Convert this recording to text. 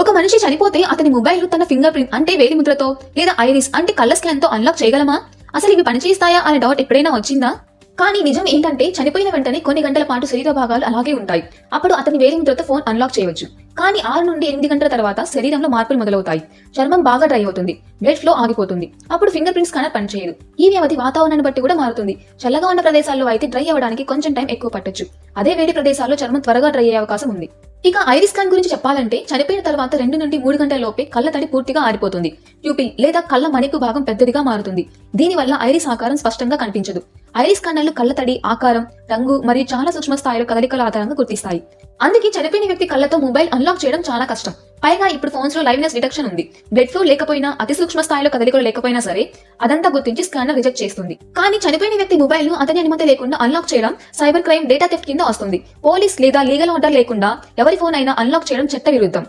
ఒక మనిషి చనిపోతే అతని మొబైల్ తన ఫింగర్ ప్రింట్ అంటే వేలిముద్రతో లేదా ఐరిస్ అంటే కళ్ళ స్కాన్తో అన్లాక్ చేయగలమా? అసలు ఇవి పనిచేస్తాయా అనే డౌట్ ఎప్పుడైనా వచ్చిందా? కానీ నిజం ఏంటంటే చనిపోయిన వెంటనే కొన్ని గంటల పాటు శరీర భాగాలు అలాగే ఉంటాయి. అప్పుడు అతని వేలిముద్రతో ఫోన్ అన్లాక్ చేయవచ్చు. కానీ ఆరు నుండి ఎనిమిది గంటల తర్వాత శరీరంలో మార్పులు మొదలవుతాయి. చర్మం బాగా డ్రై అవుతుంది. బ్లడ్ ఫ్లో ఆగిపోతుంది. అప్పుడు ఫింగర్ ప్రింట్ స్కానర్ పనిచేయదు. ఈ వ్యవధి వాతావరణాన్ని బట్టి కూడా మారుతుంది. చల్లగా ఉన్న ప్రదేశాల్లో అయితే డ్రై అవ్వడానికి కొంచెం టైం ఎక్కువ పట్టొచ్చు. అదే వేడి ప్రదేశాల్లో చర్మం త్వరగా డ్రై అయ్యే అవకాశం ఉంది. ఇక ఐరిస్ స్కాన్ గురించి చెప్పాలంటే చనిపోయిన తర్వాత రెండు నుండి మూడు గంటల లోపే కళ్ళ తడి పూర్తిగా ఆరిపోతుంది. ప్యూపిల్ లేదా కళ్ళ మణిపు భాగం పెద్దదిగా మారుతుంది. దీనివల్ల ఐరిస్ ఆకారం స్పష్టంగా కనిపించదు. ఐరిస్ కణాలు కళ్ళ తడి ఆకారం రంగు మరియు చాలా సూక్ష్మ స్థాయిలో కదలికల ఆధారంగా గుర్తిస్తాయి. అందుకే చనిపోయిన వ్యక్తి కళ్ళతో మొబైల్ అన్లాక్ చేయడం చాలా కష్టం. పైగా ఇప్పుడు ఫోన్స్లో లైవ్నెస్ డిటెక్షన్ ఉంది. బ్లడ్ ఫ్లో లేకపోయినా అతి సూక్ష్మ స్థాయిలో కదలికలు లేకపోయినా సరే అదంతా గుర్తించి స్కానర్ రిజెక్ట్ చేస్తుంది. కానీ చనిపోయిన వ్యక్తి మొబైల్ను అతని అనుమతి లేకుండా అన్లాక్ చేయడం సైబర్ క్రైమ్ డేటా థెఫ్ట్ కింద వస్తుంది. పోలీస్ లేదా లీగల్ ఆర్డర్ లేకుండా ఎవరి ఫోన్ అయినా అన్లాక్ చేయడం చట్ట విరుద్ధం.